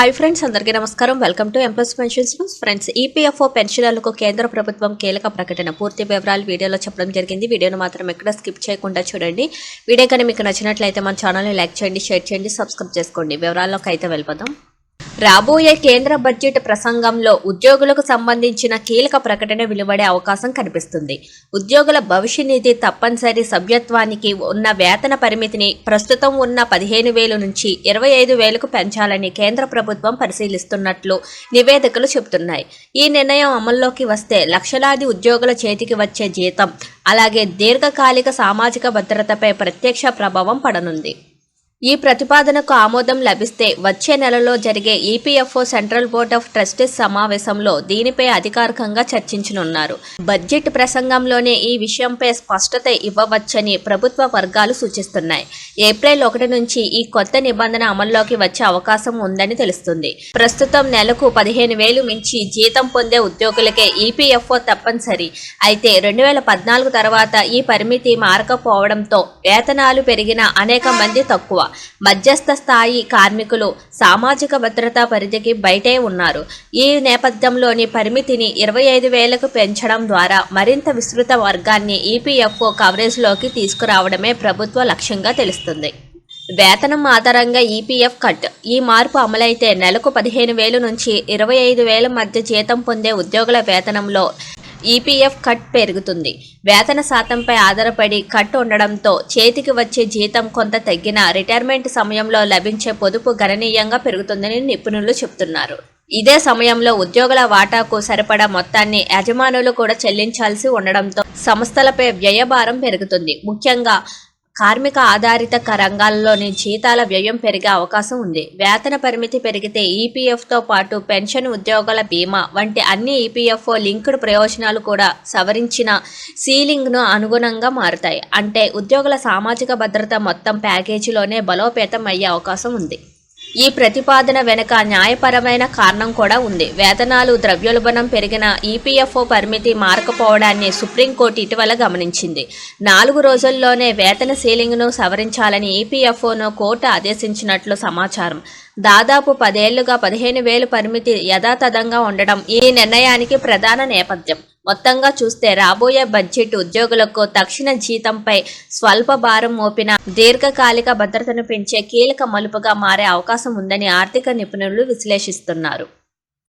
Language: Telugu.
హాయ్ ఫ్రెండ్స్ అందరికీ నమస్కారం. Welcome to M plus pensions news friends EPFO పెన్షనర్లకు కేంద్ర ప్రభుత్వం కీలక ప్రకటన. పూర్తి వివరాలు వీడియోలో చెప్పడం జరిగింది. వీడియోను మాత్రం ఎక్కడ స్కిప్ చేయకుండా చూడండి. వీడియో కానీ మీకు నచ్చినట్లయితే మన ఛానల్ని లైక్ చేయండి షేర్ చేయండి సబ్స్క్రైబ్ చేసుకోండి. వివరాల్లోకి అయితే వెళ్ళిపోదాం. రాబోయే కేంద్ర బడ్జెట్ ప్రసంగంలో ఉద్యోగులకు సంబంధించిన కీలక ప్రకటన వెలువడే అవకాశం కనిపిస్తుంది. ఉద్యోగుల భవిష్య నిధి తప్పనిసరి సభ్యత్వానికి ఉన్న వేతన పరిమితిని ప్రస్తుతం ఉన్న పదిహేను వేలు నుంచి ఇరవై ఐదు వేలకు పెంచాలని కేంద్ర ప్రభుత్వం పరిశీలిస్తున్నట్లు నివేదికలు చెబుతున్నాయి. ఈ నిర్ణయం అమల్లోకి వస్తే లక్షలాది ఉద్యోగుల చేతికి వచ్చే జీతం అలాగే దీర్ఘకాలిక సామాజిక భద్రతపై ప్రత్యక్ష ప్రభావం పడనుంది. ఈ ప్రతిపాదనకు ఆమోదం లభిస్తే వచ్చే నెలలో జరిగే EPFO central board of trustees సమావేశంలో దీనిపై అధికారికంగా చర్చించనున్నారు. బడ్జెట్ ప్రసంగంలోనే ఈ విషయంపై స్పష్టత ఇవ్వవచ్చని ప్రభుత్వ వర్గాలు సూచిస్తున్నాయి. ఏప్రిల్ ఒకటి నుంచి ఈ కొత్త నిబంధన అమల్లోకి వచ్చే అవకాశం ఉందని తెలుస్తుంది. ప్రస్తుతం నెలకు పదిహేను వేలు మించి జీతం పొందే ఉద్యోగులకే ఈపీఎఫ్ఓ తప్పనిసరి. అయితే రెండు వేల పద్నాలుగు తర్వాత ఈ పరిమితి మారకపోవడంతో వేతనాలు పెరిగిన అనేక మంది తక్కువ. మధ్యస్థ స్థాయి కార్మికులు సామాజిక భద్రతా పరిధికి బయటే ఉన్నారు. ఈ నేపథ్యంలోని పరిమితిని ఇరవై ఐదు వేలకు పెంచడం ద్వారా మరింత విస్తృత వర్గాన్ని ఈపీఎఫ్ఓ కవరేజ్లోకి తీసుకురావడమే ప్రభుత్వ లక్ష్యంగా తెలుస్తుంది. వేతనం ఆధారంగా ఈపీఎఫ్ కట్. ఈ మార్పు అమలైతే నెలకు పదిహేను వేలు నుంచి ఇరవై ఐదు వేల మధ్య జీతం పొందే ఉద్యోగుల వేతనంలో ఈపీఎఫ్ కట్ పెరుగుతుంది. వేతన శాతంపై ఆధారపడి కట్ ఉండడంతో చేతికి వచ్చే జీతం కొంత తగ్గినా రిటైర్మెంట్ సమయంలో లభించే పొదుపు గణనీయంగా పెరుగుతుందని నిపుణులు చెబుతున్నారు ఇదే సమయంలో ఉద్యోగుల వాటాకు సరిపడా మొత్తాన్ని యజమానులు కూడా చెల్లించాల్సి ఉండడంతో సంస్థలపై వ్యయభారం పెరుగుతుంది. ముఖ్యంగా కార్మిక ఆధారిత రంగాల్లోని జీతాల వ్యయం పెరిగే అవకాశం ఉంది. వేతన పరిమితి పెరిగితే ఈపీఎఫ్తో పాటు పెన్షన్ ఉద్యోగుల బీమా వంటి అన్ని ఈపీఎఫ్ఓ లింక్డ్ ప్రయోజనాలు కూడా సవరించిన సీలింగ్ను అనుగుణంగా మారుతాయి. అంటే ఉద్యోగుల సామాజిక భద్రత మొత్తం ప్యాకేజీలోనే బలోపేతం అయ్యే అవకాశం ఉంది. ఈ ప్రతిపాదన వెనుక న్యాయపరమైన కారణం కూడా ఉంది. వేతనాలు ద్రవ్యోల్బణం పెరిగిన ఈపీఎఫ్ఓ పరిమితి మారకపోవడాన్ని సుప్రీంకోర్టు ఇటీవల గమనించింది. నాలుగు రోజుల్లోనే వేతన సీలింగ్ను సవరించాలని ఈపీఎఫ్ఓను కోర్టు ఆదేశించినట్లు సమాచారం. దాదాపు పదేళ్ళుగా పదిహేను వేలు పరిమితి యథాతథంగా ఉండడం ఈ నిర్ణయానికి ప్రధాన నేపథ్యం. మొత్తంగా చూస్తే రాబోయే బడ్జెట్ ఉద్యోగులకు తక్షణ జీతంపై స్వల్ప భారం మోపిన దీర్ఘకాలిక భద్రతను పెంచే కీలక మలుపుగా మారే అవకాశం ఉందని ఆర్థిక నిపుణులు విశ్లేషిస్తున్నారు.